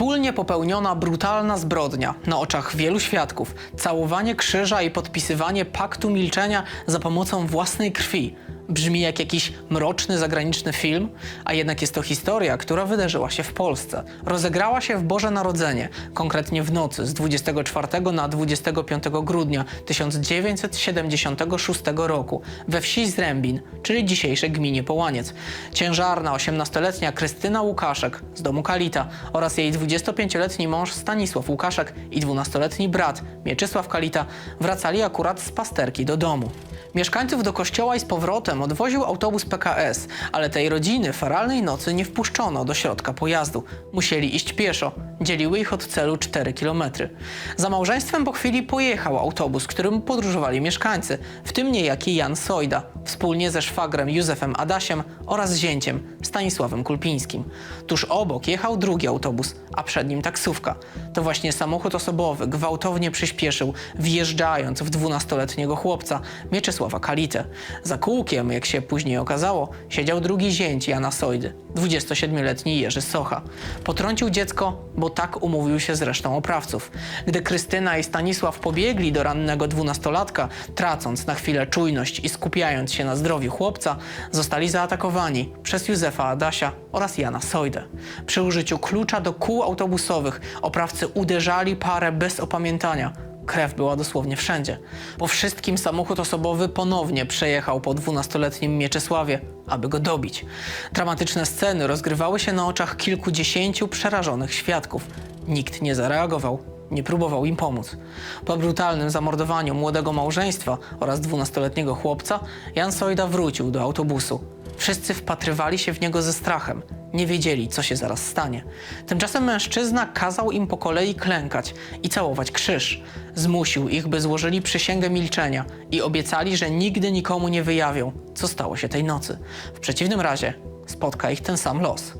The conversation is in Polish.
Wspólnie popełniona brutalna zbrodnia na oczach wielu świadków, całowanie krzyża i podpisywanie paktu milczenia za pomocą własnej krwi. Brzmi jak jakiś mroczny zagraniczny film, a jednak jest to historia, która wydarzyła się w Polsce. Rozegrała się w Boże Narodzenie, konkretnie w nocy z 24 na 25 grudnia 1976 roku we wsi Zrębin, czyli dzisiejszej gminie Połaniec. Ciężarna 18-letnia Krystyna Łukaszek z domu Kalita oraz jej 25-letni mąż Stanisław Łukaszek i 12-letni brat Mieczysław Kalita wracali akurat z pasterki do domu. Mieszkańców do kościoła i z powrotem odwoził autobus PKS, ale tej rodziny faralnej nocy nie wpuszczono do środka pojazdu. Musieli iść pieszo. Dzieliły ich od celu 4 kilometry. Za małżeństwem po chwili pojechał autobus, którym podróżowali mieszkańcy, w tym niejaki Jan Sojda, wspólnie ze szwagrem Józefem Adasiem oraz zięciem Stanisławem Kulpińskim. Tuż obok jechał drugi autobus, a przed nim taksówka. To właśnie samochód osobowy gwałtownie przyspieszył, wjeżdżając w 12-letniego chłopca Mieczysława Kalitę. Za kółkiem, jak się później okazało, siedział drugi zięć Jana Sojdy, 27-letni Jerzy Socha. Potrącił dziecko, bo tak umówił się z resztą oprawców. Gdy Krystyna i Stanisław pobiegli do rannego dwunastolatka, tracąc na chwilę czujność i skupiając się na zdrowiu chłopca, zostali zaatakowani przez Józefa Adasia oraz Jana Sojdę. Przy użyciu klucza do kół autobusowych oprawcy uderzali parę bez opamiętania. Krew była dosłownie wszędzie. Po wszystkim samochód osobowy ponownie przejechał po 12-letnim Mieczysławie, aby go dobić. Dramatyczne sceny rozgrywały się na oczach kilkudziesięciu przerażonych świadków. Nikt nie zareagował, nie próbował im pomóc. Po brutalnym zamordowaniu młodego małżeństwa oraz 12-letniego chłopca, Jan Sojda wrócił do autobusu. Wszyscy wpatrywali się w niego ze strachem. Nie wiedzieli, co się zaraz stanie. Tymczasem mężczyzna kazał im po kolei klękać i całować krzyż. Zmusił ich, by złożyli przysięgę milczenia i obiecali, że nigdy nikomu nie wyjawią, co stało się tej nocy. W przeciwnym razie spotka ich ten sam los.